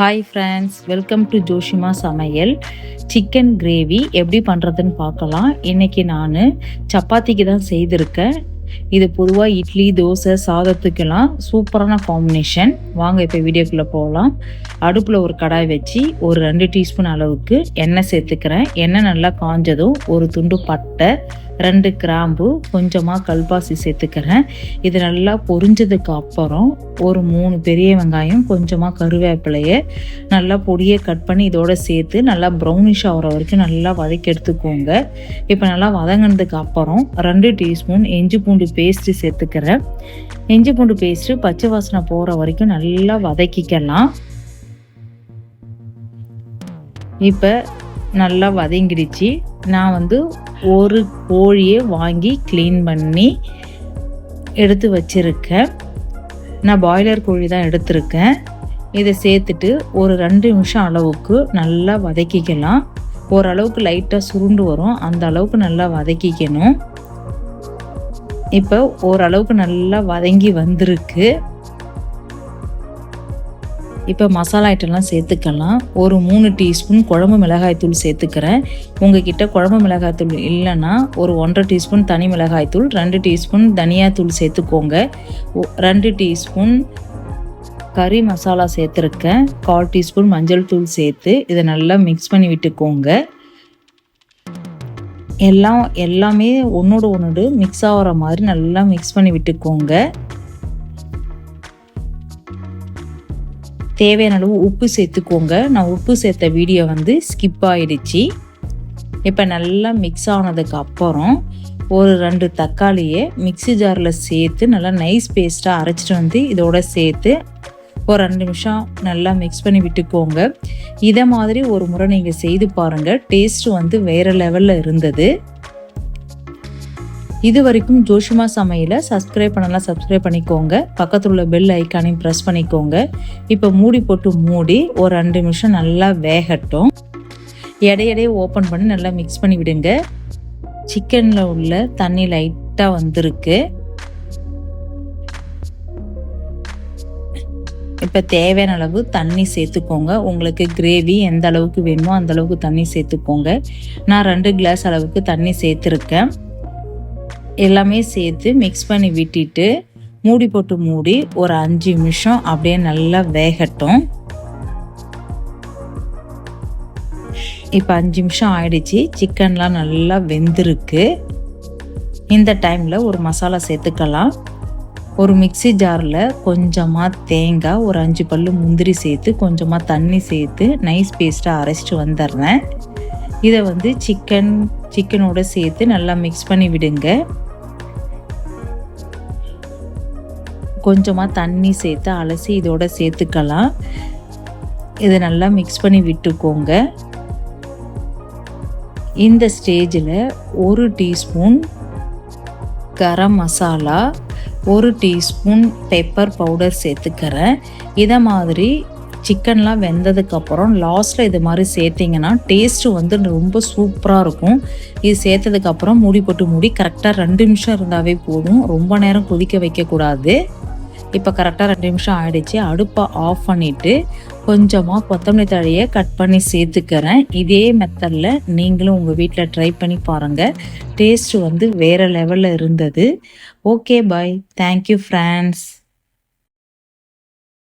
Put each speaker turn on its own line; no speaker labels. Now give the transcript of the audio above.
Hi friends welcome to Joshima Samayal chicken gravy எப்படி பண்ணுறதுன்னு பார்க்கலாம். இன்றைக்கி நான் சப்பாத்திக்கு தான் செய்திருக்கேன். இது பொதுவாக இட்லி தோசை சாதத்துக்கெல்லாம் சூப்பரான காம்பினேஷன் வாங்க இப்போ வீடியோக்குள்ளே போகலாம். அடுப்பில் ஒரு கடாய் வச்சு ஒரு ரெண்டு டீஸ்பூன் அளவுக்கு எண்ணெய் சேர்த்துக்கிறேன். எண்ணெய் நல்லா காஞ்சதும் ஒரு துண்டு பட்டை ரெண்டு கிராம்பு கொஞ்சமாக கல்பாசி சேர்த்துக்கிறேன். இது நல்லா பொரிஞ்சதுக்கு அப்புறம் ஒரு மூணு பெரிய வெங்காயம் கொஞ்சமாக கருவேப்பிலையை நல்லா பொடியை கட் பண்ணி இதோட சேர்த்து நல்லா ப்ரௌனிஷ் ஆகிற வரைக்கும் நல்லா வதக்கி எடுத்துக்கோங்க. இப்போ நல்லா வதங்கினதுக்கு அப்புறம் ரெண்டு டீஸ்பூன் இஞ்சி பூண்டு பேஸ்ட்டு சேர்த்துக்கிறேன். இஞ்சி பூண்டு பேஸ்ட்டு பச்சை வாசனை போகிற வரைக்கும் நல்லா வதக்கிக்கலாம். இப்போ நல்லா வதங்கிடுச்சு. நான் வந்து ஒரு கோழியை வாங்கி க்ளீன் பண்ணி எடுத்து வச்சுருக்கேன். நான் பாய்லர் கோழி தான் எடுத்திருக்கேன். இதை சேர்த்துட்டு ஒரு ரெண்டு நிமிஷம் அளவுக்கு நல்லா வதக்கிக்கலாம். ஓரளவுக்கு லைட்டாக சுருண்டு வரும். அந்த அளவுக்கு நல்லா வதக்கிக்கணும். இப்போ ஓரளவுக்கு நல்லா வதங்கி வந்திருக்கு. இப்போ மசாலா ஐட்டம்லாம் சேர்த்துக்கலாம். ஒரு மூணு டீஸ்பூன் குழம்பு மிளகாய்த்தூள் சேர்த்துக்கிறேன். உங்ககிட்ட குழம்பு மிளகாய்த்தூள் இல்லைன்னா ஒரு ஒன்றரை டீஸ்பூன் தனி மிளகாய்த்தூள் ரெண்டு டீஸ்பூன் தனியாத்தூள் சேர்த்துக்கோங்க. ரெண்டு டீஸ்பூன் கறி மசாலா சேர்த்துருக்கேன். கால் டீஸ்பூன் மஞ்சள் தூள் சேர்த்து இதை நல்லா மிக்ஸ் பண்ணி விட்டுக்கோங்க. எல்லாம் எல்லாமே ஒன்றோடு ஒன்று மிக்ஸ் ஆகிற மாதிரி நல்லா மிக்ஸ் பண்ணி விட்டுக்கோங்க. தேவையான அளவு உப்பு சேர்த்துக்கோங்க. நான் உப்பு சேர்த்த வீடியோ வந்து ஸ்கிப் ஆகிடுச்சி இப்போ நல்லா மிக்ஸ் ஆனதுக்கு அப்புறம் ஒரு ரெண்டு தக்காளியை மிக்சி ஜாரில் சேர்த்து நல்லா நைஸ் பேஸ்ட்டாக அரைச்சிட்டு வந்து இதோட சேர்த்து ஒரு ரெண்டு நிமிஷம் நல்லா மிக்ஸ் பண்ணி விட்டுக்கோங்க. இதை மாதிரி ஒரு முறை நீங்கள் செய்து பாருங்கள் டேஸ்ட்டு வந்து வேறு லெவலில் இருந்தது. இது வரைக்கும் ஜோஷிமா சமையலை சப்ஸ்கிரைப் பண்ணலாம் சப்ஸ்கிரைப் பண்ணிக்கோங்க. பக்கத்தில் உள்ள பெல் ஐக்கானையும் ப்ரெஸ் பண்ணிக்கோங்க. இப்போ மூடி போட்டு மூடி ஒரு ரெண்டு நிமிஷம் நல்லா வேகட்டும். எடையடையே ஓப்பன் பண்ணி நல்லா மிக்ஸ் பண்ணி விடுங்க. சிக்கனில் உள்ள தண்ணி லைட்டாக வந்திருக்கு. இப்போ தேவையான அளவு தண்ணி சேர்த்துக்கோங்க. உங்களுக்கு கிரேவி எந்த அளவுக்கு வேணுமோ அந்த அளவுக்கு தண்ணி சேர்த்துக்கோங்க. நான் ரெண்டு கிளாஸ் அளவுக்கு தண்ணி சேர்த்துருக்கேன். எல்லாமே சேர்த்து மிக்ஸ் பண்ணி விட்டுட்டு மூடி போட்டு மூடி ஒரு அஞ்சு நிமிஷம் அப்படியே நல்லா வேகட்டும். இப்போ அஞ்சு நிமிஷம் ஆயிடுச்சு. சிக்கன்லாம் நல்லா வெந்திருக்கு. இந்த டைமில் ஒரு மசாலா சேர்த்துக்கலாம். ஒரு மிக்சி ஜாரில் கொஞ்சமாக தேங்காய் ஒரு அஞ்சு பல் முந்திரி சேர்த்து கொஞ்சமாக தண்ணி சேர்த்து நைஸ் பேஸ்ட்டாக அரைச்சிட்டு வந்துடுறேன். இதை வந்து சிக்கன் சிக்கனோட சேர்த்து நல்லா மிக்ஸ் பண்ணி விடுங்க. கொஞ்சமாக தண்ணி சேர்த்து அலசி இதோட சேர்த்துக்கலாம். இதை நல்லா மிக்ஸ் பண்ணி விட்டுக்கோங்க. இந்த ஸ்டேஜில் ஒரு டீஸ்பூன் கரம் மசாலா ஒரு டீஸ்பூன் பெப்பர் பவுடர் சேர்த்துக்கிறேன். இதை மாதிரி சிக்கன்லாம் வெந்ததுக்கப்புறம் லாஸ்ட்டில் இது மாதிரி சேர்த்திங்கன்னா டேஸ்ட்டு வந்து ரொம்ப சூப்பராக இருக்கும். இது சேர்த்ததுக்கப்புறம் மூடி போட்டு மூடி கரெக்டாக ரெண்டு நிமிஷம் இருந்தாவே போதும். ரொம்ப நேரம் கொதிக்க வைக்கக்கூடாது. இப்போ கரெக்டாக ரெண்டு நிமிஷம் ஆயிடுச்சு. அடுப்பை ஆஃப் பண்ணிவிட்டு கொஞ்சமாக கொத்தமல்லி தழையை கட் பண்ணி சேர்த்துக்கிறேன். இதே மெத்தடில் நீங்களும் உங்கள் வீட்டில் ட்ரை பண்ணி பாருங்கள் டேஸ்ட் வந்து வேறு லெவலில் இருந்தது. Okay bye thank you friends